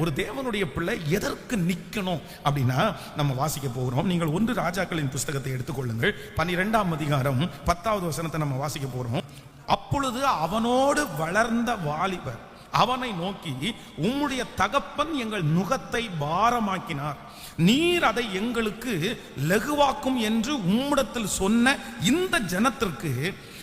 ஒரு தேவனுடைய பிள்ளை எதற்கு நிற்கணும் அப்படின்னா நம்ம வாசிக்க போகிறோம். நீங்கள் ஒன்று ராஜாக்களின் புஸ்தகத்தை எடுத்துக்கொள்ளுங்கள். பன்னிரெண்டாம் அதிகாரம் பத்தாவது வசனத்தை நம்ம வாசிக்க போகிறோம் அப்பொழுது அவனோடு வளர்ந்த வாலிபர் அவனை நோக்கி உம்முடைய தகப்பன் எங்கள் நுகத்தை பாரமாக்கினார். நீர் அதை எங்களுக்கு லகுவாக்கும் என்று உம்மிடத்தில் சொன்ன இந்த ஜனத்திற்கு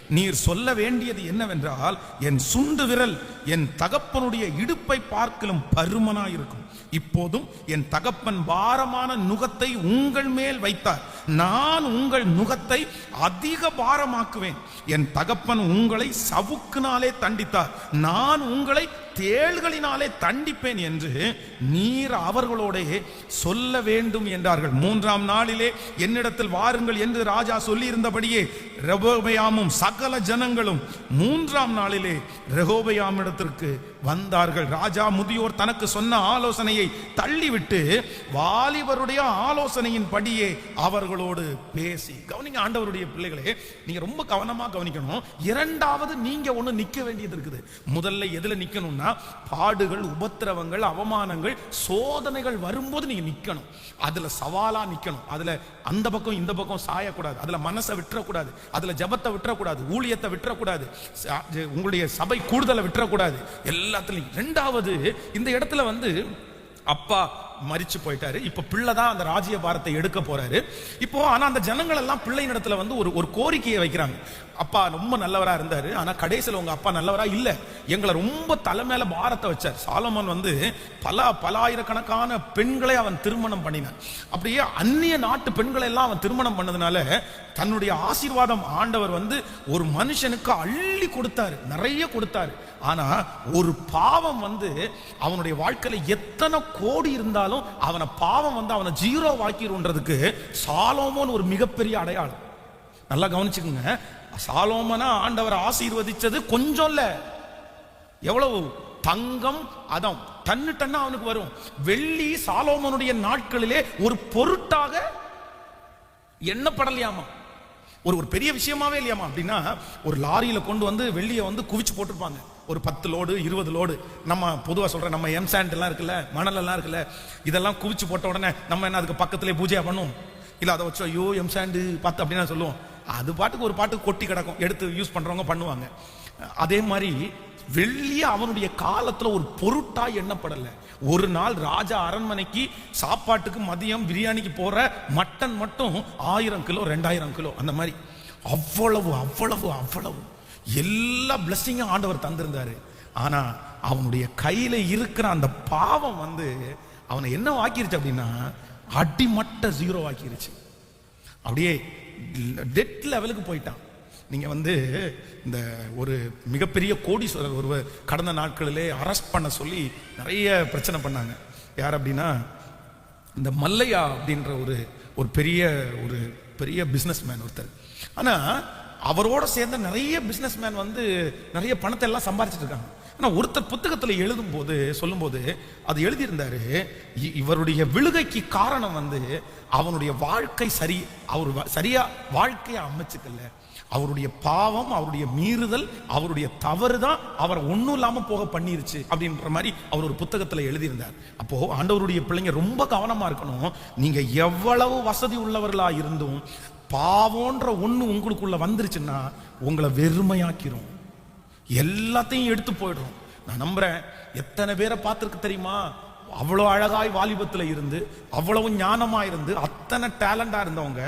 நீர் சொல்ல வேண்டியது என்னவென்றால் என் சுண்டு விரல் என் தகப்பனுடைய இடுப்பை பார்க்கலும் பருமனாயிருக்கும். இப்போதும் என் தகப்பன் பாரமான நுகத்தை உங்கள் மேல் வைத்தார். நான் உங்கள் நுகத்தை அதிக பாரமாக்குவேன். என் தகப்பன் உங்களை சவுக்குனாலே தண்டித்தார். நான் உங்களை தேள்களினாலே தண்டிப்பேன் என்று நீர் அவர்களோட சொல்ல வேண்டும் என்றார்கள். மூன்றாம் நாளிலே என்னிடத்தில் வாருங்கள் என்று ராஜா சொல்லியிருந்தபடியே ரெகோபயாமும் சகல ஜனங்களும் மூன்றாம் நாளிலே ரெகோபயாமிடத்திற்கு வந்தார்கள். ராஜா முதியோர் தனக்கு சொன்ன ஆலோசனையை தள்ளிவிட்டு வாலிபருடைய ஆலோசனையின் படியே அவர்களோடு பேசி கவனிங்க ஆண்டவருடைய பிள்ளைகளே நீங்க ரொம்ப கவனமா கவனிக்கணும். இரண்டாவது நீங்க ஒண்ணு நிக்க வேண்டியது இருக்குது. முதல்ல எதுல நிக்கணும்னா பாடுகள் உபத்திரவங்கள் அவமானங்கள் சோதனைகள் வரும்போது நீங்க நிக்கணும். அதுல சவாலா நிக்கணும். அதுல அந்த பக்கம் இந்த பக்கம் சாயக்கூடாது. அதுல மனசை விட்டுறக்கூடாது. அதுல ஜபத்தை விட்டுறக்கூடாது. ஊழியத்தை விட்டுறக்கூடாது. உங்களுடைய சபை கூடுதலை விட்டுறக்கூடாது. எல்லாத்துலயும். ரெண்டாவது இந்த இடத்துல வந்து அப்பா மறிச்சு போயிட்டாரு. இப்போ பிள்ளை தான் அந்த ராஜ்ய பாரத்தை எடுக்க போறாரு. இப்போ ஆனா அந்த ஜனங்கள் எல்லாம் பிள்ளை இடத்துல வந்து ஒரு ஒரு கோரிக்கையை வைக்கிறாங்க. அப்பா ரொம்ப நல்லவரா இருந்தாரு. ஆனா கடைசியில் உங்க அப்பா நல்லவரா இல்ல. எங்களை ரொம்ப தலை பாரத்தை வச்சார். சாலமன் வந்து பல பலாயிரக்கணக்கான பெண்களை அவன் திருமணம் பண்ணினான். அப்படியே அந்நிய நாட்டு பெண்களை எல்லாம் அவன் திருமணம் பண்ணதுனால தன்னுடைய ஆசீர்வாதம் ஆண்டவர் வந்து ஒரு மனுஷனுக்கு அள்ளி கொடுத்தாரு நிறைய கொடுத்தாரு. ஆனா ஒரு பாவம் வந்து அவனுடைய வாழ்க்கையில எத்தனை கோடி இருந்தாலும் அவனை பாவம் வந்து அவனை ஜீரோ வாக்கிடுன்றதுக்கு சாலோமோன் ஒரு மிகப்பெரிய அடையாளம். நல்லா கவனிச்சுக்கோங்க. சாலோமனா ஆண்டவர் ஆசீர்வதிச்சது கொஞ்சம் இல்ல. எவ்வளவு? தங்கம் அதான் டன்னு டன்னு அவனுக்கு வரும். வெள்ளி சாலோமனுடைய நாட்களிலே ஒரு பொருட்டாக எண்ணப்படலையாமா? ஒரு ஒரு பெரிய விஷயமாவே இல்லையாமா அப்படின்னா ஒரு லாரியில கொண்டு வந்து வெள்ளியை வந்து குவிச்சு போட்டிருப்பாங்க. ஒரு பத்து லோடு இருபது லோடு. நம்ம பொதுவாக சொல்கிறேன் நம்ம எம் சாண்டெல்லாம் இருக்குல்ல மணலெல்லாம் இருக்குல்ல இதெல்லாம் குவிச்சு போட்ட உடனே நம்ம என்ன அதுக்கு பக்கத்துலேயே பூஜையாக பண்ணுவோம்? இல்லை அதை வச்சு ஐயோ எம் சாண்டு பார்த்து அப்படின்னு சொல்லுவோம். அது பாட்டுக்கு ஒரு பாட்டுக்கு கொட்டி கிடக்கும். எடுத்து யூஸ் பண்ணுறவங்க பண்ணுவாங்க. அதே மாதிரி வெளியே அவனுடைய காலத்துல ஒரு பொருட்டா எண்ணப்படல. ஒரு நாள் ராஜா அரண்மனைக்கு சாப்பாட்டுக்கு மதியம் பிரியாணிக்கு போற மட்டன் மட்டும் ஆயிரம் கிலோ ரெண்டாயிரம் கிலோ அந்த மாதிரி. அவ்வளவு அவ்வளவு அவ்வளவு. எல்லா பிளஸ்ஸிங்கும் ஆண்டவர் தந்திருந்தாரு. ஆனா அவனுடைய கையில இருக்கிற அந்த பாவம் வந்து அவனை என்ன ஆக்கிருச்சு அப்படின்னா அடிமட்ட ஜீரோ ஆக்கிருச்சு. அப்படியே டெட் லெவலுக்கு போயிட்டான். நீங்கள் வந்து இந்த ஒரு மிகப்பெரிய கோடீஸ்வரர் ஒருவர் கடந்த நாட்களிலே அரெஸ்ட் பண்ண சொல்லி நிறைய பிரச்சனை பண்ணாங்க. யார் அப்படின்னா இந்த மல்லையா அப்படின்ற ஒரு ஒரு பெரிய ஒரு பெரிய பிஸ்னஸ் மேன் ஒருத்தர். ஆனால் அவரோட சேர்ந்த நிறைய பிஸ்னஸ் மேன் வந்து நிறைய பணத்தை எல்லாம் சம்பாரிச்சிட்டு இருக்காங்க. ஆனால் ஒருத்தர் புத்தகத்தில் எழுதும் போது சொல்லும்போது அது எழுதியிருந்தாரு இ- இவருடைய விழுகைக்கு காரணம் வந்து அவனுடைய வாழ்க்கை சரி அவர் சரியா வாழ்க்கையை அமைச்சுக்கல. அவருடைய பாவம் அவருடைய மீறுதல் அவருடைய தவறு தான் அவர் ஒன்றும் இல்லாமல் போக பண்ணிருச்சு அப்படின்ற மாதிரி அவர் ஒரு புத்தகத்தில் எழுதியிருந்தார். அப்போ ஆண்டவருடைய பிள்ளைங்க ரொம்ப கவனமாக இருக்கணும். நீங்க எவ்வளவு வசதி உள்ளவர்களா இருந்தும் பாவம்ன்ற ஒன்று உங்களுக்குள்ள வந்துருச்சுன்னா உங்களை வெறுமையாக்கிரும். எல்லாத்தையும் எடுத்து போயிடும். நான் நம்புறேன் எத்தனை பேரை பார்த்துருக்கு தெரியுமா? அவ்வளோ அழகாய் வாலிபத்தில் இருந்து அவ்வளவு ஞானமாக இருந்து அத்தனை டேலண்டாக இருந்தவங்க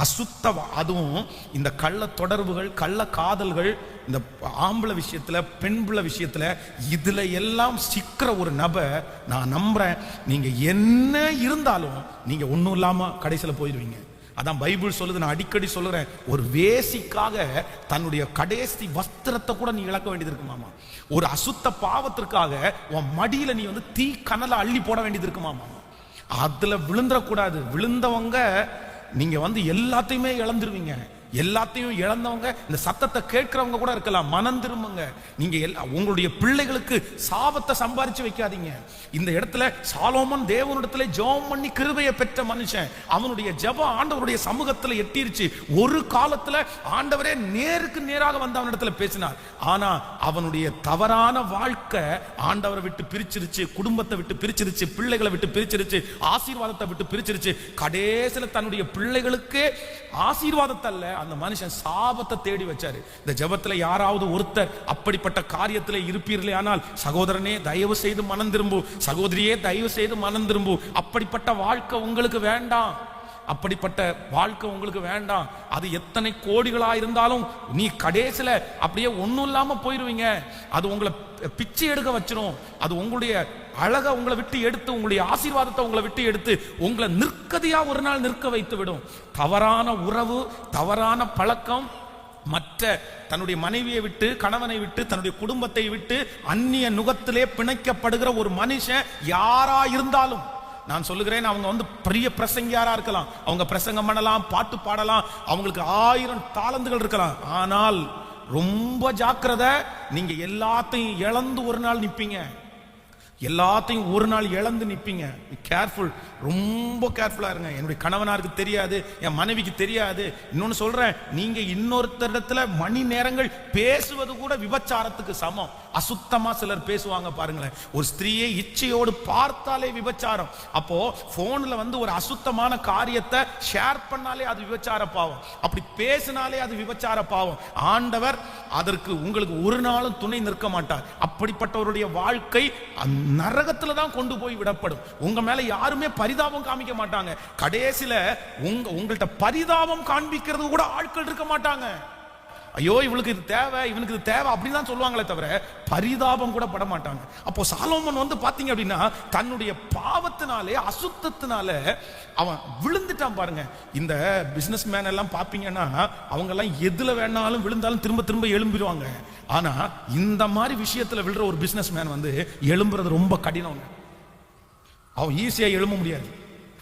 அசுத்த அதுவும் இந்த கள்ள தொடர்புகள் கள்ள காதல்கள் இந்த ஆம்பளை விஷயத்துல பெண்புள்ள விஷயத்துல இதுல எல்லாம் சிக்கிற ஒரு நபர் நான் நம்புறேன். நீங்க என்ன இருந்தாலும் நீங்க ஒன்றும் இல்லாம கடைசியில் போயிடுவீங்க. அதான் பைபிள் சொல்லுது நான் அடிக்கடி சொல்லுறேன். ஒரு வேசிக்காக தன்னுடைய கடைசி வஸ்திரத்தை கூட நீ இழக்க வேண்டியது இருக்குமாமா ஒரு அசுத்த பாவத்திற்காக உன் மடியில நீ வந்து தீ கனலை அள்ளி போட வேண்டியது இருக்குமாமா அதுல விழுந்துடக்கூடாது விழுந்தவங்க நீங்க வந்து எல்லாத்தையுமே இழந்துருவீங்க. எல்லாத்தையும் இழந்தவங்க இந்த சத்தத்தை கேட்கிறவங்க கூட இருக்கலாம். மனம் திரும்புங்க. நீங்க எல்லா உங்களுடைய பிள்ளைகளுக்கு சாபத்தை சம்பாரிச்சு வைக்காதீங்க. இந்த இடத்துல சாலோமன் தேவனிடத்துல ஜெபம் பண்ணி கிருபையை பெற்ற மனுஷன். அவனுடைய ஜெப ஆண்டவருடைய சமூகத்துல எட்டிருச்சு. ஒரு காலத்துல ஆண்டவரே நேருக்கு நேராக வந்து அவனிடத்துல பேசினார். ஆனா அவனுடைய தவறான வாழ்க்கை ஆண்டவரை விட்டு பிரிச்சிருச்சு குடும்பத்தை விட்டு பிரிச்சிருச்சு பிள்ளைகளை விட்டு பிரிச்சிருச்சு ஆசீர்வாதத்தை விட்டு பிரிச்சிருச்சு. கடைசியில தன்னுடைய பிள்ளைகளுக்கு ஆசீர்வாதத்தை அல்ல அந்த மனுஷன் சாபத்தை தேடி வச்சாரு. இந்த ஜெபத்துல யாராவது ஒருத்தர் அப்படிப்பட்ட காரியத்துல இருப்பீர்களே ஆனால் சகோதரனே தயவு செய்து மனம் திரும்பும் சகோதரியே தயவு செய்து மனம் திரும்பு. அப்படிப்பட்ட வாழ்க்கை உங்களுக்கு வேண்டாம். அப்படிப்பட்ட வாழ்க்கை உங்களுக்கு வேண்டாம். அது எத்தனை கோடிகளாக இருந்தாலும் நீ கடைசியில் அப்படியே ஒன்றும் இல்லாமல் போயிடுவீங்க அது உங்களை பிச்சை எடுக்க வச்சிரும். அது உங்களுடைய அழகை உங்களை விட்டு எடுத்து உங்களுடைய ஆசீர்வாதத்தை உங்களை விட்டு எடுத்து உங்களை நிற்கதியா ஒரு நாள் நிற்க வைத்து விடும் தவறான உறவு தவறான பழக்கம் மற்ற தன்னுடைய மனைவியை விட்டு கணவனை விட்டு தன்னுடைய குடும்பத்தை விட்டு அந்நிய நுகத்திலே பிணைக்கப்படுகிற ஒரு மனுஷன் யாரா இருந்தாலும் நான் சொல்லுகிறேன் அவங்க வந்து பெரிய பிரசங்கியாரா இருக்கலாம். அவங்க பிரசங்கம் பண்ணலாம் பாட்டு பாடலாம் அவங்களுக்கு ஆயிரம் தாளந்துகள் இருக்கலாம். ஆனால் ரொம்ப ஜாக்கிரதை நீங்க எல்லாத்தையும் இழந்து ஒரு நாள் நிப்பீங்க. எல்லாத்தையும் ஒரு நாள் இழந்து நிப்பீங்க. கேர்ஃபுல் ரொம்ப கேர்ஃபுல்லாக இருங்க. என்னுடைய கணவனாருக்கு தெரியாது என் மனைவிக்கு தெரியாது. இன்னொன்று சொல்கிறேன் நீங்கள் இன்னொருத்தரிடத்துல மணி நேரங்கள் பேசுவது கூட விபச்சாரத்துக்கு சமம். அசுத்தமாக சிலர் பேசுவாங்க பாருங்களேன். ஒரு ஸ்திரீயை இச்சையோடு பார்த்தாலே விபச்சாரம். அப்போ ஃபோனில் வந்து ஒரு அசுத்தமான காரியத்தை ஷேர் பண்ணாலே அது விபச்சார பாவம். அப்படி பேசினாலே அது விபச்சார பாவம். ஆண்டவர் அதற்கு உங்களுக்கு ஒரு நாளும் துணை நிற்க மாட்டார். அப்படிப்பட்டவருடைய வாழ்க்கை நரகத்தில் தான் கொண்டு போய் விடப்படும். உங்கள் மேலே யாருமே பரி பரிதாபம் காமிக்க மாட்டாங்க. கடைசியில உங்க உங்கள்ட்ட பரிதாபம் காண்பிக்கிறது கூட ஆட்கள் இருக்க மாட்டாங்க. ஐயோ இவளுக்கு இது தேவை இவனுக்கு இது தேவை அப்படின்னு தான் சொல்லுவாங்களே தவிர பரிதாபம் கூட பட மாட்டாங்க. அப்போ சாலோமன் வந்து பாத்தீங்க அப்படின்னா தன்னுடைய பாவத்தினாலே அசுத்தத்தினால அவன் விழுந்துட்டான் பாருங்க. இந்த பிசினஸ் மேன் எல்லாம் பாப்பீங்கன்னா அவங்க எல்லாம் எதுல வேணாலும் விழுந்தாலும் திரும்ப திரும்ப எழும்பிடுவாங்க. ஆனா இந்த மாதிரி விஷயத்துல விழுற ஒரு பிசினஸ் மேன் வந்து எழும்புறது ரொம்ப கடினம். அவன் ஈஸியாக எழும்ப முடியாது.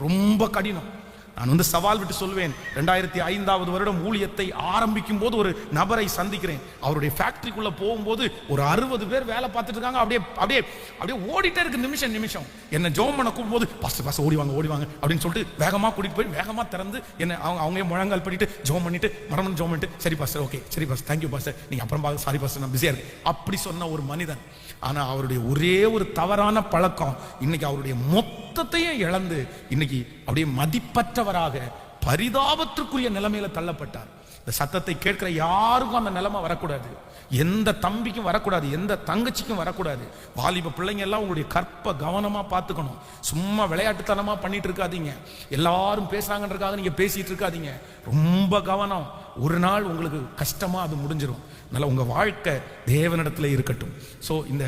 ரொம்ப கடினம். நான் வந்து சவால் விட்டு சொல்வேன் ரெண்டாயிரத்தி ஐந்தாவது வருடம் ஊழியத்தை ஆரம்பிக்கும் போது ஒரு நபரை சந்திக்கிறேன். அவருடைய ஃபேக்டரிக்குள்ள போகும்போது ஒரு அறுபது பேர் வேலை பார்த்துட்டு இருக்காங்க அப்படியே அப்படியே அப்படியே ஓடிட்டே இருக்கு நிமிஷம் நிமிஷம். என்ன ஜோம் பண்ண கூப்பிடும்போது பஸ் பஸ் ஓடிவாங்க ஓடிவாங்க. அப்படின்னு சொல்லிட்டு வேகமாக கூட்டிட்டு போய் வேகமாக திறந்து என்ன அவங்க அவங்க முழங்கால் பண்ணிட்டு ஜோம் பண்ணிட்டு மரணம் ஜோம் பண்ணிட்டு. சரி பாஸ்டர் ஓகே. சரி பாஸ்டர் தேங்க்யூ பாஸ்டர். நீங்கள் அப்புறம் பார்த்து சாரி பாஸ்டர் நான் பிஸியாக இருக்கேன். அப்படி சொன்ன ஒரு மனிதன் ஆனால் அவருடைய ஒரே ஒரு தவறான பழக்கம் இன்னைக்கு அவருடைய மொத்தத்தையும் இழந்து இன்னைக்கு அப்படியே மதிப்பற்றவராக பரிதாபத்திற்குரிய நிலைமையில தள்ளப்பட்டார். இந்த சத்தத்தை கேட்கிற யாருக்கும் அந்த நிலைமை வரக்கூடாது. எந்த தம்பிக்கும் வரக்கூடாது எந்த தங்கச்சிக்கும் வரக்கூடாது. வாலிப பிள்ளைங்க எல்லாம் உங்களுடைய கற்ப கவனமா பார்த்துக்கணும். சும்மா விளையாட்டுத்தனமா பண்ணிட்டு இருக்காதீங்க. எல்லாரும் பேசுறாங்கன்றக்காக நீங்க பேசிட்டு இருக்காதீங்க. ரொம்ப கவனம். ஒரு நாள் உங்களுக்கு கஷ்டமா அது முடிஞ்சிடும் அதனால் உங்கள் வாழ்க்கை தேவனிடத்துல இருக்கட்டும். ஸோ இந்த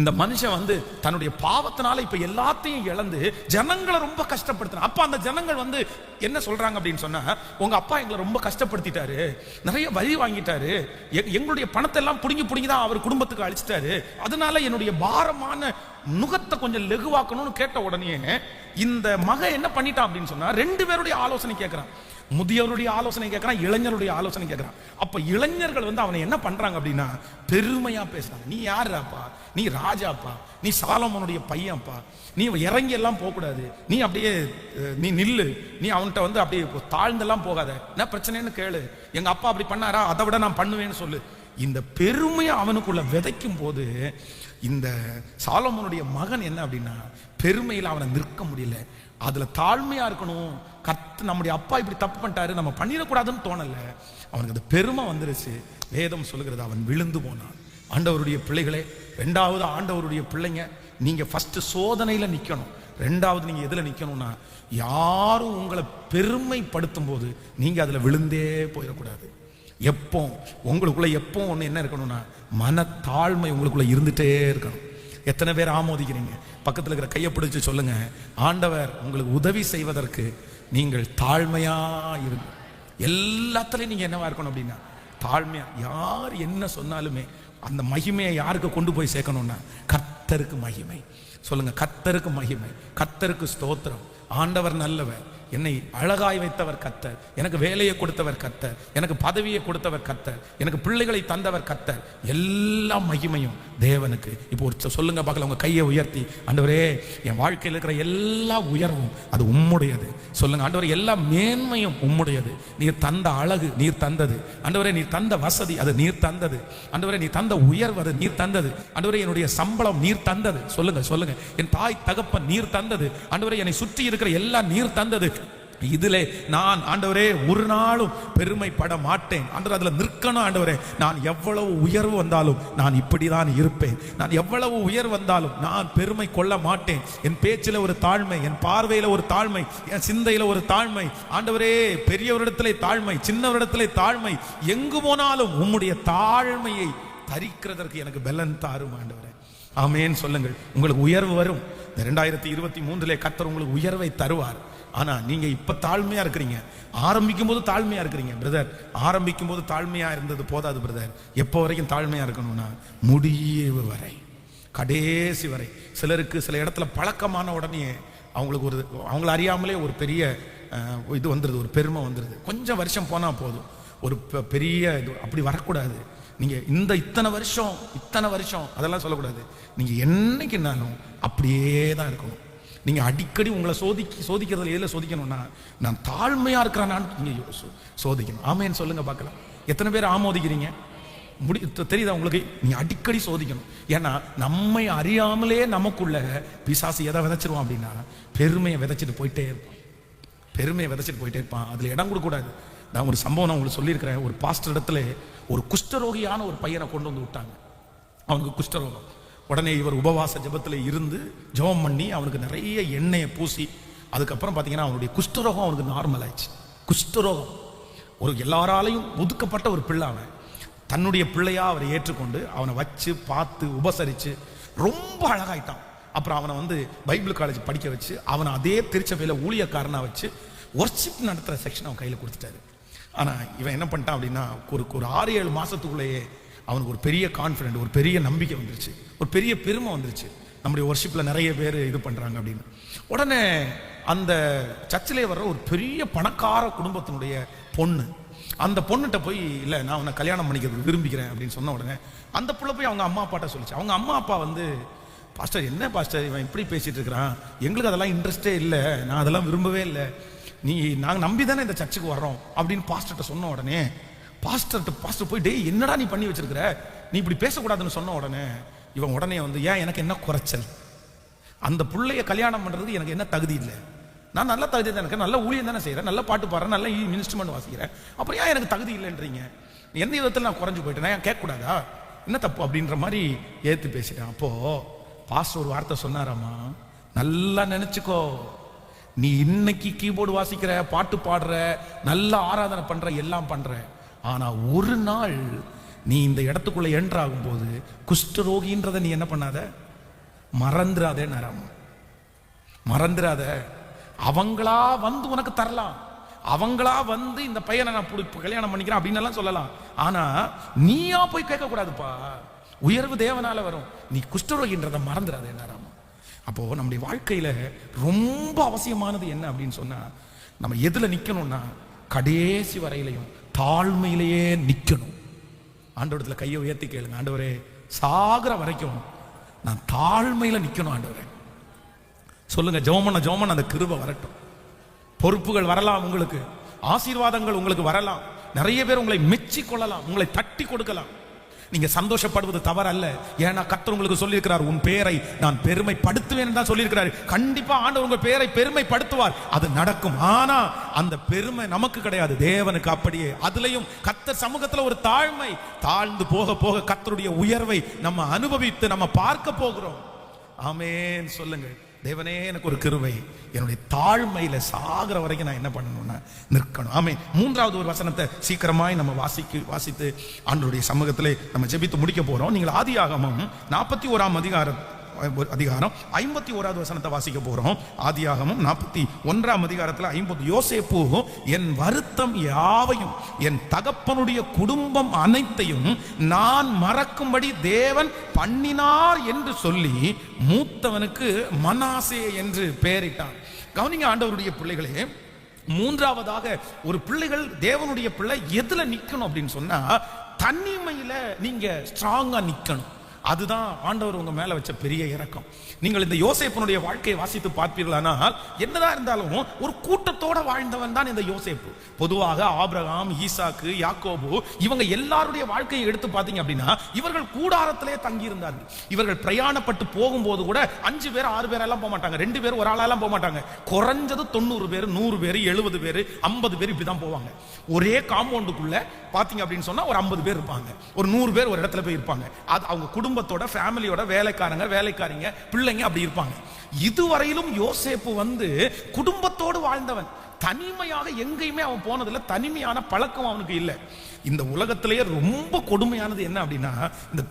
இந்த மனுஷன் வந்து தன்னுடைய பாவத்தினால இப்ப எல்லாத்தையும் இழந்து ஜனங்களை ரொம்ப கஷ்டப்படுத்தின அப்ப அந்த ஜனங்கள் வந்து என்ன சொல்றாங்க அப்படின்னு சொன்னா உங்க அப்பா எங்களை ரொம்ப கஷ்டப்படுத்திட்டாரு. நிறைய வரி வாங்கிட்டாரு. எங்களுடைய பணத்தை எல்லாம் புடுங்கி புடுங்கி தான் அவர் குடும்பத்துக்கு அழிச்சிட்டாரு. அதனால என்னுடைய பாரமான நுகத்தை கொஞ்சம் லெகுவாக்கணும்னு கேட்ட உடனே இந்த மகன் என்ன பண்ணிட்டான் அப்படின்னு சொன்னா ரெண்டு பேருடைய ஆலோசனை கேட்கிறான் முதியவருடைய ஆலோசனை கேட்கறான் இளைஞருடைய ஆலோசனை கேட்கறான் அப்ப இளைஞர்கள் வந்து அவனை என்ன பண்றாங்க அப்படின்னா பெருமையா பேசுறாங்க. நீ யாருப்பா நீ ராஜாப்பா? நீ சாலமனுடைய பையன்ப்பா? நீ இறங்கி எல்லாம் போக கூடாது நீ அப்படியே நீ நில்லு. நீ அவன்கிட்ட வந்து அப்படியே தாழ்ந்தெல்லாம் போகாத. என்ன பிரச்சனைன்னு கேளு. எங்க அப்பா அப்படி பண்ணாரா? அதை விட நான் பண்ணுவேன்னு சொல்லு. இந்த பெருமையை அவனுக்குள்ள விதைக்கும் போது இந்த சாலமனுடைய மகன் என்ன அப்படின்னா பெருமையில் அவனை நிற்க முடியல. அதுல தாழ்மையா இருக்கணும். கத்து நம்முடைய அப்பா இப்படி தப்பு பண்ணிட்டாரு நம்ம பண்ணிடக்கூடாதுன்னு தோணல. அவனுக்கு அந்த பெருமை வந்துருச்சு. வேதம் சொல்லுகிறது அவன் விழுந்து போனான். ஆண்டவருடைய பிள்ளைகளே ரெண்டாவது ஆண்டவருடைய பிள்ளைங்க நீங்கள் ஃபஸ்ட்டு சோதனையில் நிற்கணும் ரெண்டாவது நீங்கள் எதில் நிற்கணும்னா யாரும் உங்களை பெருமைப்படுத்தும் போது நீங்கள் அதில் விழுந்தே போயிடக்கூடாது. எப்போ? உங்களுக்குள்ளே எப்போ ஒன்று என்ன இருக்கணும்னா மனத்தாழ்மை உங்களுக்குள்ளே இருந்துகிட்டே இருக்கணும். எத்தனை பேர் ஆமோதிக்கிறீங்க? பக்கத்தில் இருக்கிற கையை பிடிச்சி சொல்லுங்க. ஆண்டவர் உங்களுக்கு உதவி செய்வதற்கு நீங்கள் தாழ்மையா இருங்க. எல்லாத்துலேயும் நீங்கள் என்னவா இருக்கணும் அப்படின்னா தாழ்மையா யார் என்ன சொன்னாலுமே அந்த மகிமையை யாருக்கு கொண்டு போய் சேர்க்கணும்னா கத்தருக்கு மகிமை. சொல்லுங்க கத்தருக்கு மகிமை கத்தருக்கு ஸ்தோத்திரம். ஆண்டவர் நல்லவர். என்னை அழகாய் வைத்தவர் கத்தர் எனக்கு வேலையை கொடுத்தவர் கத்தர் எனக்கு பதவியை கொடுத்தவர் கத்தர் எனக்கு பிள்ளைகளை தந்தவர் கத்தர் எல்லா மகிமையும் தேவனுக்கு. இப்போ ஒரு சொல்லுங்க பார்க்கல உங்க கையை உயர்த்தி. ஆண்டவரே என் வாழ்க்கையில் இருக்கிற எல்லா உயர்வும் அது உம்முடையது. சொல்லுங்க ஆண்டவர் எல்லா மேன்மையும் உம்முடையது. நீர் தந்த அழகு நீர் தந்தது. ஆண்டவரே நீர் தந்த வசதி அது நீர் தந்தது. ஆண்டவரே நீ தந்த உயர்வு அது நீர் தந்தது. ஆண்டவரே என்னுடைய சம்பளம் நீர் தந்தது. சொல்லுங்க சொல்லுங்க. என் தாய் தகப்பன் நீர் தந்தது. ஆண்டவரே என்னை சுற்றி இருக்கிற எல்லாம் நீர் தந்தது. இதிலே நான் ஆண்டவரே ஒரு நாளும் பெருமைப்பட மாட்டேன். ஆண்டவர் அதில் நிற்கணும் ஆண்டவரே. நான் எவ்வளவு உயர்வு வந்தாலும் நான் இப்படிதான் இருப்பேன். நான் எவ்வளவு உயர்வு வந்தாலும் நான் பெருமை கொள்ள மாட்டேன். என் பேச்சில் ஒரு தாழ்மை என் பார்வையில் ஒரு தாழ்மை என் சிந்தையில் ஒரு தாழ்மை. ஆண்டவரே பெரியவரிடத்திலே தாழ்மை சின்னவரிடத்திலே தாழ்மை. எங்கு போனாலும் உம்முடைய தாழ்மையை தரிக்கிறதற்கு எனக்கு பலன் தாரும் ஆண்டவரே. ஆமேன்னு சொல்லுங்கள். உங்களுக்கு உயர்வு வரும். இந்த ரெண்டாயிரத்தி இருபத்தி மூன்றிலே கத்தர் உங்களுக்கு உயர்வை தருவார். ஆனா நீங்க இப்ப தாழ்மையா இருக்கிறீங்க. ஆரம்பிக்கும் போது தாழ்மையா இருக்கிறீங்க பிரதர் ஆரம்பிக்கும் போது தாழ்மையா இருந்தது போதாது பிரதர் எப்போ வரைக்கும் தாழ்மையா இருக்கணும்னா முடிவு வரை கடைசி வரை. சிலருக்கு சில இடத்துல பழக்கமான உடனே அவங்களுக்கு ஒரு அவங்கள அறியாமலே ஒரு பெரிய இது வந்துடுது ஒரு பெருமை வந்துடுது கொஞ்சம் வருஷம் போனால் போதும். ஒரு பெ- பெரிய இது அப்படி வரக்கூடாது. நீங்கள் இந்த இத்தனை வருஷம் இத்தனை வருஷம் அதெல்லாம் சொல்லக்கூடாது. நீங்கள் என்னைக்குனாலும் அப்படியே தான் இருக்கணும். நீங்கள் அடிக்கடி உங்களை சோதிக்க சோதிக்கிறதுல எதில் சோதிக்கணும்னா நான் தாழ்மையாக இருக்கிறேனான்னு நீங்கள் சோ- சோதிக்கணும். ஆமேன்னு சொல்லுங்கள் பார்க்கலாம். எத்தனை பேர் ஆமோதிக்கிறீங்க? முடி தெரியுதா உங்களுக்கு? நீ அடிக்கடி சோதிக்கணும். ஏன்னா நம்மை அறியாமலே நமக்குள்ள பிசாசு எதை விதைச்சிருவோம் அப்படின்னா பெருமையை விதைச்சிட்டு போயிட்டே இருப்பான். பெருமையை விதைச்சிட்டு போயிட்டே இருப்பான். அதில் இடம் கொடுக்கூடாது நான் ஒரு சம்பவம் நான் உங்களுக்கு சொல்லியிருக்கிறேன். ஒரு பாஸ்டர் இடத்துல ஒரு குஷ்டரோகியான ஒரு பையனை கொண்டு வந்து விட்டாங்க. அவனுக்கு குஷ்டரோகம். உடனே இவர் உபவாச ஜபத்தில் இருந்து ஜெபம் பண்ணி அவனுக்கு நிறைய எண்ணெயை பூசி அதுக்கப்புறம் பார்த்தீங்கன்னா அவனுடைய குஷ்டரோகம் அவனுக்கு நார்மல் ஆயிடுச்சு. குஷ்டரோகம். ஒரு எல்லாராலையும் ஒதுக்கப்பட்ட ஒரு பிள்ளை அவன். தன்னுடைய பிள்ளையா அவரை ஏற்றுக்கொண்டு அவனை வச்சு பார்த்து உபசரித்து ரொம்ப அழகாயிட்டான். அப்புறம் அவனை வந்து பைபிள் காலேஜ் படிக்க வச்சு அவனை அதே திருச்சபையில் ஊழியக்காரனாக வச்சு ஒர்ஷிப் நடத்துகிற செக்ஷன் அவன் கையில் கொடுத்துட்டாரு. ஆனால் இவன் என்ன பண்ணிட்டான் அப்படின்னா ஒரு ஒரு ஆறு ஏழு மாதத்துக்குள்ளேயே அவனுக்கு ஒரு பெரிய கான்ஃபிடென்ட் ஒரு பெரிய நம்பிக்கை வந்துருச்சு. ஒரு பெரிய பெருமை வந்துருச்சு. நம்முடைய ஒர்ஷிப்பில் நிறைய பேர் இது பண்ணுறாங்க அப்படின்னு. உடனே அந்த சர்ச்சிலே வர்ற ஒரு பெரிய பணக்கார குடும்பத்தினுடைய பொண்ணு அந்த பொண்ணுகிட்ட போய் இல்லை நான் உன்னை கல்யாணம் பண்ணிக்கிறது விரும்பிக்கிறேன் அப்படின்னு சொன்ன உடனே அந்த பிள்ளை போய் அவங்க அம்மா அப்பாட்ட சொல்லிச்சு. அவங்க அம்மா அப்பா வந்து பாஸ்டர் என்ன பாஸ்டர்? இவன் இப்படி பேசிட்டு இருக்கிறான். எங்களுக்கு அதெல்லாம் இன்ட்ரெஸ்டே இல்லை. நான் அதெல்லாம் விரும்பவே இல்லை. நீ நாங்கள் நம்பி தானே இந்த சர்ச்சுக்கு வர்றோம் அப்படின்னு பாஸ்டர்கிட்ட சொன்ன உடனே பாஸ்டர்கிட்ட பாஸ்டர் போய் டேய் என்னடா நீ பண்ணி வச்சிருக்கிற? நீ இப்படி பேசக்கூடாதுன்னு சொன்ன உடனே இவன் உடனே வந்து ஏன் எனக்கு என்ன குறைச்சல்? அந்த பிள்ளைய கல்யாணம் பண்ணுறது எனக்கு என்ன தகுதி இல்லை? நான் நல்ல தகுதி தான் இருக்கேன் நல்ல ஊழியம் தானே செய்கிறேன் நல்ல பாட்டு பாடுறேன் நல்ல இன்ஸ்ட்ருமெண்ட் வாசிக்கிறேன். அப்புறம் ஏன் எனக்கு தகுதி இல்லைன்றீங்க? எந்த விதத்தில் நான் குறைஞ்சு போயிட்டேன்? ஏன் கேட்கக்கூடாதா? என்ன தப்பு? அப்படின்ற மாதிரி ஏற்று பேசிட்டேன். அப்போ பாஸ்டர் ஒரு வார்த்தை சொன்னாராம்மா நல்லா நினச்சிக்கோ. நீ இன்னைக்கு கீபோர்டு வாசிக்கிற பாட்டு பாடுற நல்ல ஆராதனை பண்ணுற எல்லாம் பண்ணுற ஆனால் ஒரு நாள் நீ இந்த இடத்துக்குள்ளே என்ட்ராகும் போது குஷ்டரோகின்றதை நீ என்ன பண்ணாத? மறந்துடாதே நரம். மறந்துடாத அவங்களா வந்து உனக்கு தரலாம். அவங்களா வந்து இந்த பையனை நான் கல்யாணம் பண்ணிக்கிறேன் அப்படின்னு எல்லாம் சொல்லலாம். ஆனா நீயா போய் கேட்கக்கூடாதுப்பா. உயர்வு தேவனால வரும். நீ குஷ்டரோகின்றதை மறந்துடாத நேரம். அப்போ நம்முடைய வாழ்க்கையில ரொம்ப அவசியமானது என்ன அப்படின்னு சொன்னா நம்ம எதுல நிக்கணும்னா கடைசி வரையிலையும் தாழ்மையிலேயே நிற்கணும் ஆண்டவரத்தில் கையை உயர்த்தி கேளுங்க. ஆண்டவரே சாகிற வரைக்கும் நான் தாழ்மையில் நிற்கணும் ஆண்டவரே. சொல்லுங்க ஜோமன ஜோமன் அந்த கிருபை வரட்டும். பொறுப்புகள் வரலாம் உங்களுக்கு. ஆசீர்வாதங்கள் உங்களுக்கு வரலாம். நிறைய பேர் உங்களை மெச்சி கொள்ளலாம் உங்களை தட்டி கொடுக்கலாம். நீங்க சந்தோஷப்படுவது தவறல்ல. ஏன்னா கத்தர் உங்களுக்கு சொல்லியிருக்கிறார் உன் பேரை நான் பெருமைப்படுத்துவேன் தான் சொல்லியிருக்கிறார். கண்டிப்பா ஆண்டவர் உங்க பேரை பெருமைப்படுத்துவார். அது நடக்கும். ஆனா அந்த பெருமை நமக்கு கிடையாது. தேவனுக்கு அப்படியே. அதுலயும் கத்தர் சமூகத்துல ஒரு தாழ்மை. தாழ்ந்து போக போக கத்தருடைய உயர்வை நம்ம அனுபவித்து நம்ம பார்க்க போகிறோம். ஆமேன்னு சொல்லுங்கள். தேவனே எனக்கு ஒரு கிருவை என்னுடைய தாழ்மையில சாகிற வரைக்கும் நான் என்ன பண்ணணும்னா நிற்கணும். ஆமே மூன்றாவது ஒரு வசனத்தை சீக்கிரமாய் நம்ம வாசிக்கு வாசித்து ஆண்டுடைய சமூகத்திலே நம்ம ஜெபித்து முடிக்க போறோம். நீங்கள் ஆதியாகமம் நாற்பத்தி ஓராம் அதிகாரம் அதிகாரம் ஐம்பத்தி ஓராவது வசனத்தை வாசிக்க போகிறோம் ஆதியாகமும் நாற்பத்தி ஒன்றாம் அதிகாரத்தில் ஐம்பது யோசேப்பு என் வருத்தம் யாவையும் என் தகப்பனுடைய குடும்பம் அனைத்தையும் நான் மறக்கும்படி தேவன் பண்ணினார் என்று சொல்லி மூத்தவனுக்கு மனாசே என்று பெயரிட்டான். கவனிங்க ஆண்டவருடைய பிள்ளைகளே மூன்றாவதாக ஒரு பிள்ளைகள் தேவனுடைய பிள்ளை எதுல நிக்கணும் அப்படின்னு சொன்னா தனிமையில நீங்க ஸ்ட்ராங்கா நிக்கணும். அதுதான் ஆண்டவர் உங்கள் மேலே வச்ச பெரிய இறக்கம் நீங்கள் இந்த யோசேப்பனுடைய வாழ்க்கையை வாசித்து பார்ப்பீர்களானால் என்னதான் இருந்தாலும் ஒரு கூட்டத்தோட வாழ்ந்தவன் தான் இந்த யோசேப்பு. பொதுவாக ஆபிரகாம் ஈசாக்கு யாக்கோபு இவங்க எல்லாருடைய வாழ்க்கையை எடுத்து பார்த்தீங்க அப்படின்னா இவர்கள் கூடாரத்திலே தங்கி இருந்தார்கள் இவர்கள் பிரயாணப்பட்டு போகும்போது கூட அஞ்சு பேர் ஆறு பேர் எல்லாம் போக மாட்டாங்க. ரெண்டு பேர் ஒரு ஆளெல்லாம் போக மாட்டாங்க. குறைஞ்சது தொண்ணூறு பேர் நூறு பேர் எழுபது பேர் ஐம்பது பேர் இப்படி தான் போவாங்க. ஒரே காம்பவுண்டுக்குள்ள பாத்தீங்க அப்படின்னு சொன்னா ஒரு ஐம்பது பேர் இருப்பாங்க. ஒரு நூறு பேர் ஒரு இடத்துல போய் இருப்பாங்க. அது அவங்க குடும்பத்தோட ஃபேமிலியோட வேலைக்காரங்க வேலைக்காரிங்க பிள்ளைங்க அப்படி இருப்பாங்க. இதுவரையிலும் யோசேப்பு வந்து குடும்பத்தோடு வாழ்ந்தவன். தனிமையாக எங்கேயுமே அவன் போனதில்ல. தனிமையான பழக்கம் அவனுக்கு இல்லை. இந்த உலகத்திலேயே ரொம்ப கொடுமையானது என்ன அப்படின்னா இந்த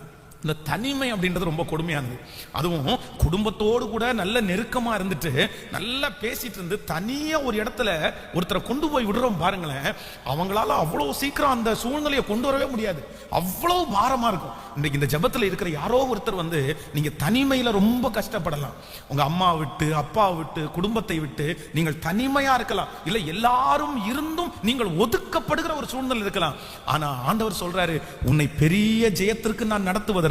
இந்த தனிமை அப்படின்றது ரொம்ப கொடுமையானது. அதுவும் குடும்பத்தோடு கூட நல்ல நெருக்கமாக இருந்துட்டு நல்லா பேசிட்டு இருந்து தனியாக ஒரு இடத்துல ஒருத்தரை கொண்டு போய் விடுறோம் பாருங்களேன். அவங்களால அவ்வளோ சீக்கிரம் அந்த சூழ்நிலையை கொண்டு வரவே முடியாது. அவ்வளோ பாரமாக இருக்கும். இன்றைக்கி இந்த ஜபத்தில் இருக்கிற யாரோ ஒருத்தர் வந்து நீங்கள் தனிமையில் ரொம்ப கஷ்டப்படலாம். உங்கள் அம்மா விட்டு அப்பா விட்டு குடும்பத்தை விட்டு நீங்கள் தனிமையாக இருக்கலாம். இல்லை எல்லாரும் இருந்தும் நீங்கள் ஒதுக்கப்படுகிற ஒரு சூழ்நிலை இருக்கலாம். ஆனால் ஆண்டவர் சொல்றாரு உன்னை பெரிய ஜெயத்திற்கு நான் நடத்துவதற்கு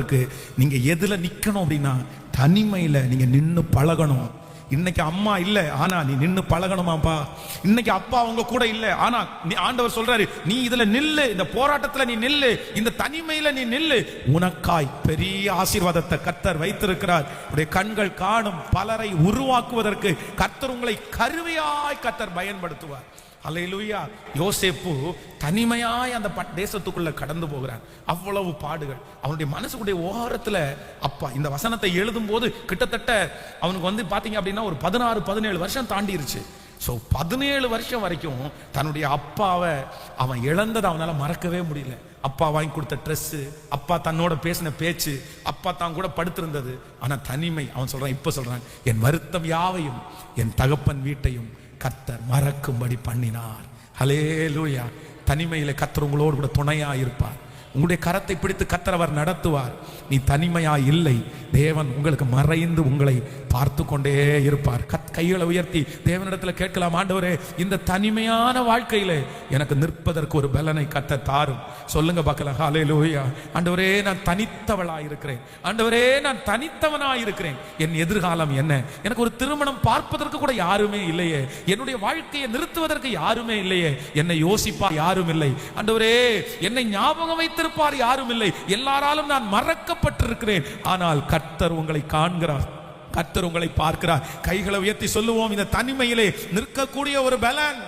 நீங்க எதுல நிக்கணும் அப்படின்னா தனிமையில நீங்க நின்னு பழகணும். இன்னைக்கு அம்மா இல்ல ஆனா நீ நின்னு பழகணுமாப்பா. இன்னைக்கு அப்பா அவங்க கூட இல்ல ஆனா நீ ஆண்டவர் சொல்றாரு நீ இதுல நில்லு இந்த போராட்டத்துல நீ நில்லு இந்த தனிமையில நீ நில்லு. உனக்காய் பெரிய ஆசீர்வாதத்தை கத்தர் வைத்திருக்கிறார். உடைய கண்கள் காணும் பலரை உருவாக்குவதற்கு கத்தர் உங்களை கருவியாய் கத்தர் பயன்படுத்துவார். அலையிலுயா யோசேப்பு தனிமையாய் அந்த பட்- தேசத்துக்குள்ள கடந்து போகிறான். அவ்வளவு பாடுகள். அவனுடைய மனசுக்குடைய ஓரத்துல அப்பா இந்த வசனத்தை எழுதும் போது கிட்டத்தட்ட அவனுக்கு வந்து பாத்தீங்க அப்படின்னா ஒரு பதினாறு பதினேழு வருஷம் தாண்டிருச்சு. ஸோ பதினேழு வருஷம் வரைக்கும் தன்னுடைய அப்பாவை அவன் இழந்ததை அவனால் மறக்கவே முடியல. அப்பா வாங்கி கொடுத்த ட்ரெஸ்ஸு அப்பா தன்னோட பேசின பேச்சு அப்பா தான் கூட படுத்திருந்தது. ஆனால் தனிமை அவன் சொல்கிறான் இப்போ சொல்கிறான் என் வருத்தம் யாவையும் என் தகப்பன் வீட்டையும் கத்தர் மறக்கும்படி பண்ணினார். ஹலேலூயா தனிமையில கத்தர் உங்களோடு கூட துணையா இருப்பார் உங்களுடைய கரத்தை பிடித்து கத்தரவர் நடத்துவார். நீ தனிமையா இல்லை. தேவன் உங்களுக்கு மறைந்து உங்களை பார்த்து கொண்டே இருப்பார். கத் கைகளை உயர்த்தி தேவனிடத்துல கேட்கலாம் ஆண்டவரே இந்த தனிமையான வாழ்க்கையில எனக்கு நிற்பதற்கு ஒரு பலனை கத்த தாரும். சொல்லுங்க பார்க்கலாம். ஹalleluya ஆண்டவரே நான் தனித்தவளா இருக்கிறேன். ஆண்டவரே நான் தனித்தவனா இருக்கிறேன். என் எதிர்காலம் என்ன? எனக்கு ஒரு திருமணம் பார்ப்பதற்கு கூட யாருமே இல்லையே. என்னுடைய வாழ்க்கையை நிறுத்துவதற்கு யாருமே இல்லையே. என்னை யோசிப்பார் யாரும் இல்லை. ஆண்டவரே என்னை ஞாபகம் வைத்து பார்த்திருப்பார் யாரும் இல்லை எல்லாராலும் நான் மறக்கப்பட்டிருக்கிறேன். ஆனால் கர்த்தர் உங்களை காண்கிறார். கர்த்தர் உங்களை பார்க்கிறார். கைகளை உயர்த்தி சொல்லுவோம். இந்த தனிமையிலே நிற்கக்கூடிய ஒரு பலன்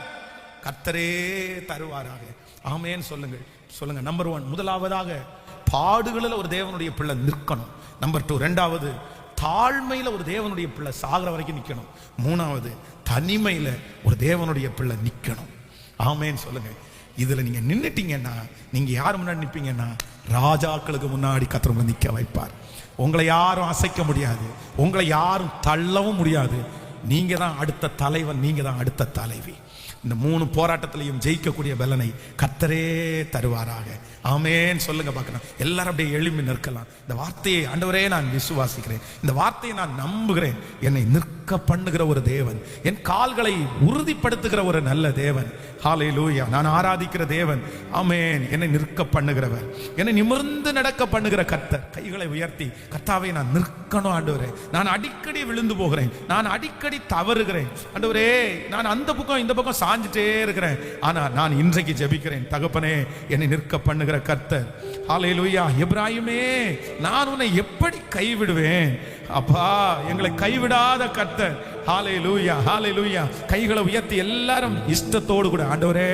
கர்த்தரே தருவாராக. ஆமேன்னு சொல்லுங்கள். சொல்லுங்க. நம்பர் ஒன் முதலாவதாக பாடுகளில் ஒரு தேவனுடைய பிள்ளை நிற்கணும். நம்பர் டூ ரெண்டாவது தாழ்மையில ஒரு தேவனுடைய பிள்ளை சாகிற வரைக்கும் நிக்கணும். மூணாவது தனிமையில ஒரு தேவனுடைய பிள்ளை நிக்கணும். ஆமேன்னு சொல்லுங்க இதுல நீங்க நின்றுட்டீங்கன்னா நீங்க யார் முன்னாடி நிற்பீங்கன்னா ராஜாக்களுக்கு முன்னாடி கத்திரங்களை நிற்க வைப்பார். உங்களை யாரும் அசைக்க முடியாது. உங்களை யாரும் தள்ளவும் முடியாது. நீங்க தான் அடுத்த தலைவன் நீங்க தான் அடுத்த தலைவி. இந்த மூணு போராட்டத்திலையும் ஜெயிக்கக்கூடிய பலனை கத்தரே தருவாராக. ஆமேன்னு சொல்லுங்க பார்க்கலாம். எல்லாரும் அப்படியே எழும்பி நிற்கலாம். இந்த வார்த்தையை ஆண்டவரே நான் விசுவாசிக்கிறேன். இந்த வார்த்தையை நான் நம்புகிறேன். என்னை நிற்க பண்ணுகிற ஒரு தேவன். என் கால்களை உறுதிப்படுத்துகிற ஒரு நல்ல தேவன். ஹாலே லூயா நான் ஆராதிக்கிற தேவன். ஆமேன். என்னை நிற்க பண்ணுகிறவர். என்னை நிமிர்ந்து நடக்க பண்ணுகிற கர்த்தர். கைகளை உயர்த்தி கர்த்தாவை நான் நிற்கணும் ஆண்டவரே. நான் அடிக்கடி விழுந்து போகிறேன். நான் அடிக்கடி தவறுகிறேன். ஆண்டவரே நான் அந்த பக்கம் இந்த பக்கம் சாஞ்சிட்டே இருக்கிறேன். ஆனா நான் இன்றைக்கு ஜெபிக்கிறேன். தகப்பனே என்னை நிற்க பண்ணுகிற கர்த்தர். ஹாலே லூயா நான் உன்னை எப்படி கைவிடுவேன்? அப்பா எங்களை கைவிடாத கத்த ஹாலே லூயா ஹாலே லூயா கைகளை உயர்த்தி எல்லாரும் இஷ்டத்தோடு கூட. ஆண்டவரே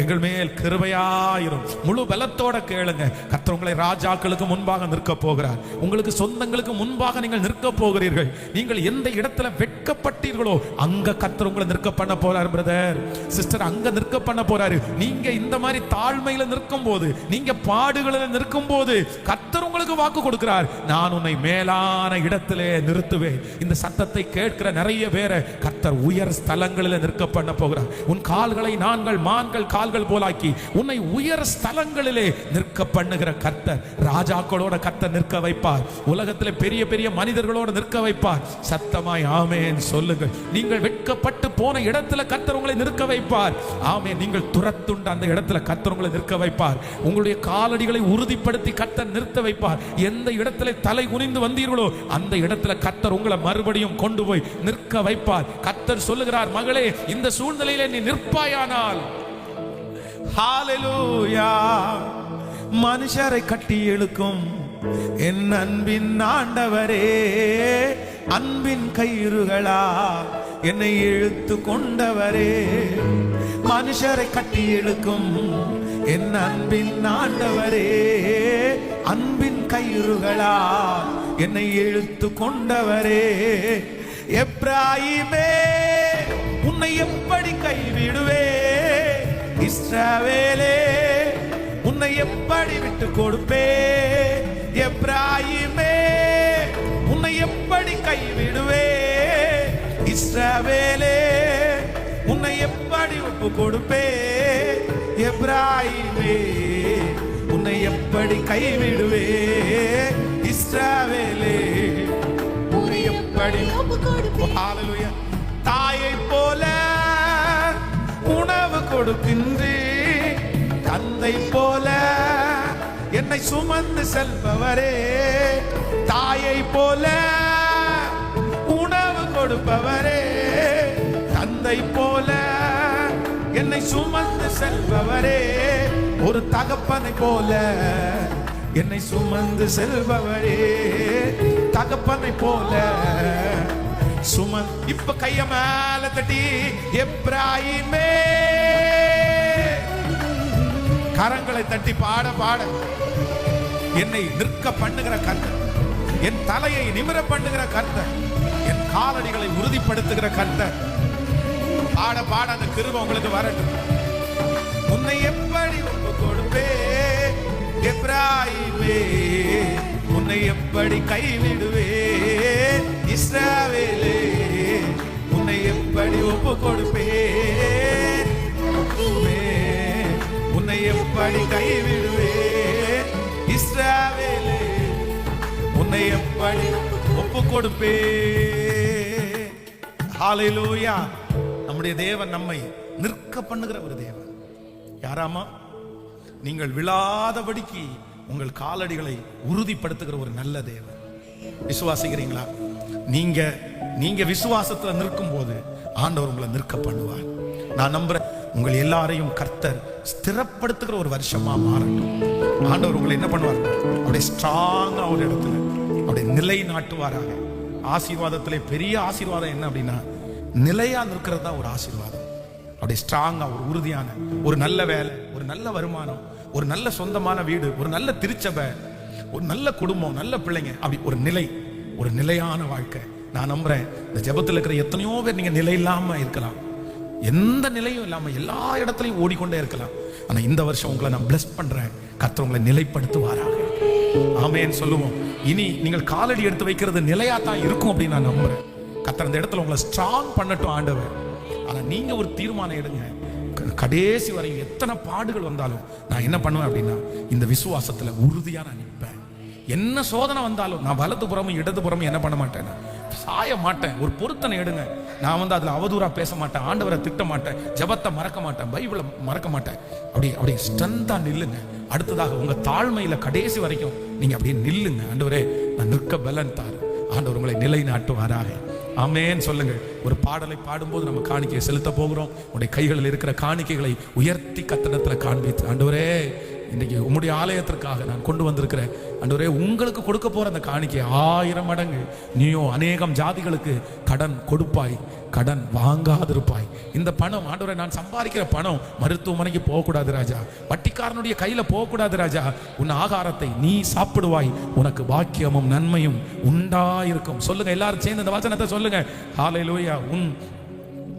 எங்கள் மேல் கிருபையாயிரும். முழு பலத்தோட கேளுங்க. கத்த உங்களை ராஜாக்களுக்கு முன்பாக நிற்க போகிறார். உங்களுக்கு சொந்தங்களுக்கு முன்பாக நீங்கள் நிற்க போகிறீர்கள். நீங்கள் எந்த இடத்துல வெட்கப்பட்டீர்களோ அங்க கத்தர் உங்களை நிற்க பண்ண போறார் பிரதர் சிஸ்டர் அங்க நிற்க பண்ண போறாரு. நீங்க இந்த மாதிரி தாழ்மையில நிற்கும் போது நீங்க பாடுகளில் நிற்கும் போது கர்த்தர் உங்களுக்கு வாக்கு கொடுக்கிறார். நான் உன்னை மேலான இடத்திலே நிறுத்துவேன். இந்த சத்தத்தை கேட்கிற நிறைய பேரை கர்த்தர் உயர் ஸ்தலங்களில் நிற்க பண்ண போகிறார். உன் கால்களை நாங்கள் மான்கள் கால்கள் போலாக்கி உன்னை உயர் ஸ்தலங்களிலே நிற்க பண்ணுகிற கர்த்தர் ராஜாக்களோட கர்த்தர் நிற்க வைப்பார். உலகத்தில் பெரிய பெரிய மனிதர்களோட நிற்க வைப்பார். சத்தமாய் ஆமேன் சொல்லுங்கள். நீங்கள் வெட்கப்பட்டு போன இடத்துல கர்த்தர் உங்களை நிற்க வைப்பார். ஆமே நீங்கள் துரத்துண்ட அந்த இடத்துல கர்த்தர் உங்களை நிற்க வைப்பார். உங்களுடைய காலடிகளை உறுதிப்படுத்தி கர்த்தர் நிறுத்த வைப்பார். எந்த இடத்துல தலை குனிந்து வந்தீர்களோ அந்த இடத்துல கத்தர் உங்களை மறுபடியும் கொண்டு போய் நிற்க வைப்பார். கத்தர் சொல்லுகிறார் மகளே இந்த சூழ்நிலையில நீ நிற்பாயானால். மனுஷரை கட்டி இழுக்கும். என் அன்பின் ஆண்டவரே அன்பின் கயிறுகளா என்னை இழுத்து கொண்டவரே. மனுஷரை கட்டி இழுக்கும். என் அன்பின் ஆண்டவரே அன்பின் கயிறுகளா என்னை இழுத்து கொண்டவரே. எப்ராயிமே உன்னை எப்படி கைவிடுவே? இஸ்ரவேலே உன்னை எப்படி விட்டு கொடுப்பே? எப்ராயிமே உன்னை எப்படி கைவிடுவே? இஸ்ரவேலே உன்னை எப்படி ஒப்பு கொடுப்பே? எப்ராயிமே உன்னை எப்படி கைவிடுவே? இஸ்ரவேலே உன்னை எப்படி தாயை போல உணவு கொடுக்கின்றே தந்தை போல என்னை சுமந்து செல்பவரே. தாயை போல உணவு கொடுப்பவரே. தந்தை போல என்னை சுமந்து செல்பவரே ஒரு தகப்பனை போல என்னை சுமந்து செல்பவரே. தகப்பனை போல சுமன் இப்ப கைய மேல தட்டி எப்ராயிமே. கரங்களை தட்டி பாட பாட. என்னை நிற்க பண்ணுகிற கர்த்தர் என் தலையை நிமிர பண்ணுகிற கர்த்தர் என் காலடிகளை உறுதிப்படுத்துகிற கர்த்தர் பாட பாட அந்த கிருபை உங்களுக்கு வரட்டும். உன்னை எப்படி ஒப்பு கொடுப்பே எப்ராயிமே உன்னை எப்படி கைவிடுவே இஸ்ராவேலே உன்னை எப்படி ஒப்பு கொடுப்பே உன்னை எப்படி கைவிடுவே இஸ்ராவேலே உன்னை எப்படி ஒப்பு கொடுப்பே ஹalleluya. நம்முடைய தேவன் நம்மை நிற்க பண்ணுகிற ஒரு தேவன். யாராமா நீங்கள் விழாதபடிக்கு உங்கள் காலடிகளை உறுதிப்படுத்துகிற ஒரு நல்ல தேவன். விசுவாசிக்கிறீங்களா? நீங்க நீங்க விசுவாசத்துல நிற்கும் போது ஆண்டவர் உங்களை நிற்க பண்ணுவார். நான் நம்புறேன் உங்கள் எல்லாரையும் கர்த்தர் ஸ்திரப்படுத்துகிற ஒரு வருஷமா மாறட்டும். ஆண்டவர் உங்களை என்ன பண்ணுவார்? அப்படியே ஸ்ட்ராங்கா ஒரு இடத்துல அப்படியே நிலை நாட்டுவாராக ஆசீர்வாதத்திலே பெரிய ஆசீர்வாதம் என்ன அப்படின்னா நிலையா நிற்கிறது தான் ஒரு ஆசீர்வாதம். அப்படியே ஸ்ட்ராங்கா ஒரு உறுதியான ஒரு நல்ல வேலை ஒரு நல்ல வருமானம் ஒரு நல்ல சொந்தமான வீடு ஒரு நல்ல திருச்சபை ஒரு நல்ல குடும்பம் நல்ல பிள்ளைங்க அப்படி ஒரு நிலை ஒரு நிலையான வாழ்க்கை. நான் நம்புறேன் இந்த ஜெபத்தில் இருக்கிற எத்தனையோ பேர் நீங்க நிலை இல்லாம இருக்கலாம். எந்த நிலையும் இல்லாம எல்லா இடத்துலையும் ஓடிக்கொண்டே இருக்கலாம். ஆனா இந்த வருஷம் உங்களை நான் பிளஸ் பண்றேன். கத்தவங்களை உங்களை நிலைப்படுத்துவாராக. ஆமேன்னு சொல்லுவோம். இனி நீங்கள் காலடி எடுத்து வைக்கிறது நிலையா தான் இருக்கும் அப்படின்னு நான் நம்புறேன். கர்த்தர் அந்த இடத்துல உங்களை ஸ்ட்ராங் பண்ணட்டும் ஆண்டவர். ஆனால் நீங்கள் ஒரு தீர்மானம் எடுங்க. க- கடைசி வரையும் எத்தனை பாடுகள் வந்தாலும் நான் என்ன பண்ணுவேன் அப்படின்னா இந்த விசுவாசத்தில் உறுதியாக நான் நிற்பேன் என்ன சோதனை வந்தாலும் நான் வலது புறமும் இடது புறமும் என்ன பண்ண மாட்டேன் சாய மாட்டேன். ஒரு பொருத்தனை எடுங்க. நான் வந்து அதில் அவதூறாக பேச மாட்டேன் ஆண்டவரை திட்ட மாட்டேன் ஜெபத்தை மறக்க மாட்டேன் பைபிளை மறக்க மாட்டேன். அப்படி அப்படியே ஸ்ட்ரென்த்தாக நில்லுங்க. அடுத்ததாக உங்கள் தாழ்மையில் கடைசி வரைக்கும் நீங்கள் அப்படியே நில்லுங்க. ஆண்டவரே நான் நிற்க பலன் தாரு ஆண்டவர் உங்களை நிலைநாட்டுவாராக. அமேன்னு சொல்லுங்க. ஒரு பாடலை பாடும்போது நம்ம காணிக்கையை செலுத்த போகிறோம். உடைய கைகளில் இருக்கிற காணிக்கைகளை உயர்த்தி கத்தனத்தில் காண்பித்து. ஆண்டவரே இன்றைக்கி உம்முடைய ஆலயத்திற்காக நான் கொண்டு வந்திருக்கிறேன். அன்றுவரே உங்களுக்கு கொடுக்க போகிற அந்த காணிக்கை ஆயிரம் மடங்கு. நீயோ அநேகம் ஜாதிகளுக்கு கடன் கொடுப்பாய் கடன் வாங்காதிருப்பாய். இந்த பணம் ஆண்டவரை நான் சம்பாதிக்கிற பணம் மருத்துவமனைக்கு போகக்கூடாது ராஜா. வட்டிக்காரனுடைய கையில் போகக்கூடாது ராஜா. உன் ஆகாரத்தை நீ சாப்பிடுவாய். உனக்கு பாக்கியமும் நன்மையும் உண்டாயிருக்கும். சொல்லுங்க எல்லாரும் சேர்ந்து இந்த வசனத்தை சொல்லுங்க. ஆலையிலோயா உன்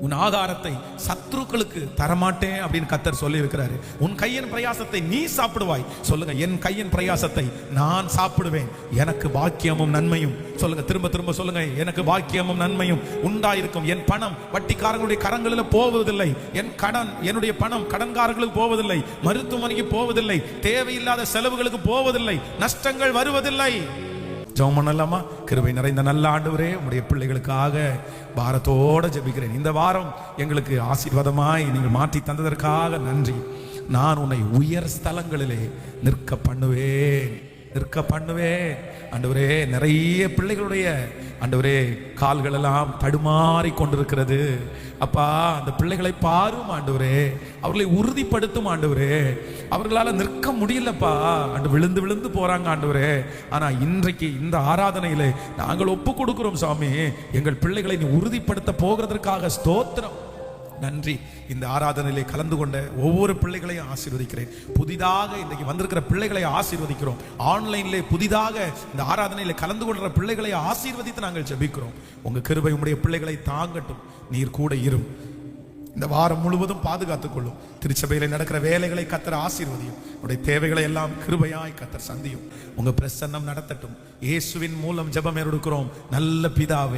உன் ஆகாரத்தை சத்ருக்களுக்கு தரமாட்டேன் அப்படின்னு கத்தர் சொல்லி இருக்கிறாரு உன் கையின் பிரயாசத்தை நீ சாப்பிடுவாய். சொல்லுங்க என் கையின் பிரயாசத்தை நான் சாப்பிடுவேன். எனக்கு பாக்கியமும் நன்மையும். சொல்லுங்க திரும்ப திரும்ப சொல்லுங்க எனக்கு பாக்கியமும் நன்மையும் உண்டாயிருக்கும். என் பணம் வட்டிக்காரங்களுடைய கரங்களில் போவதில்லை. என் கடன் என்னுடைய பணம் கடன்காரர்களுக்கு போவதில்லை. மருத்துவமனைக்கு போவதில்லை. தேவையில்லாத செலவுகளுக்கு போவதில்லை. நஷ்டங்கள் வருவதில்லை. ஜெபம் பண்ணலாமா? கிருபை நிறைந்த நல்ல ஆண்டவரே உடைய பிள்ளைகளுக்காக பாரத்தோட ஜெபிக்கிறேன். இந்த வாரம் எங்களுக்கு ஆசீர்வாதமாய் நீங்கள் மாற்றி தந்ததற்காக நன்றி. நான் உன்னை உயர் ஸ்தலங்களிலே நிற்க பண்ணுவேன். நிற்க பண்ணுவேன். ஆண்டவரே நிறைய பிள்ளைகளுடைய ஆண்டவரே கால்கள் எல்லாம் தடுமாறி கொண்டிருக்கிறது அப்பா அந்த பிள்ளைகளை பாரும் ஆண்டவரே. அவர்களை உறுதிப்படுத்தும் ஆண்டவரே. அவர்களால நிற்க முடியலப்பா. அண்டு விழுந்து விழுந்து போறாங்க ஆண்டவரே. ஆனா இன்றைக்கு இந்த ஆராதனையில நாங்கள் ஒப்பு கொடுக்கிறோம் சாமி. எங்கள் பிள்ளைகளை நீ உறுதிப்படுத்த போகிறதற்காக ஸ்தோத்திரம். நன்றி. இந்த ஆராதனையிலே கலந்து கொண்ட ஒவ்வொரு பிள்ளைகளையும் ஆசீர்வதிக்கிறேன். புதிதாக இன்றைக்கு வந்திருக்கிற பிள்ளைகளை ஆசீர்வதிக்கிறோம். ஆன்லைன்லே புதிதாக இந்த ஆராதனையில் கலந்து கொள்கிற பிள்ளைகளை ஆசீர்வதித்து நாங்கள் ஜெபிக்கிறோம். உங்கள் கிருபை உடைய பிள்ளைகளை தாங்கட்டும். நீர் கூட இரும். இந்த வாரம் முழுவதும் பாதுகாத்துக் கொள்ளும். நடக்கிற வேலைகளை கத்தர் ஆசீர்வதியும். உடைய தேவைகளை எல்லாம் கிருபையாய் கத்தர் சந்தியும். உங்க பிரசன்னம் நடத்தட்டும். இயேசுவின் மூலம் ஜபம் எடுக்கிறோம் நல்ல பிதாவே.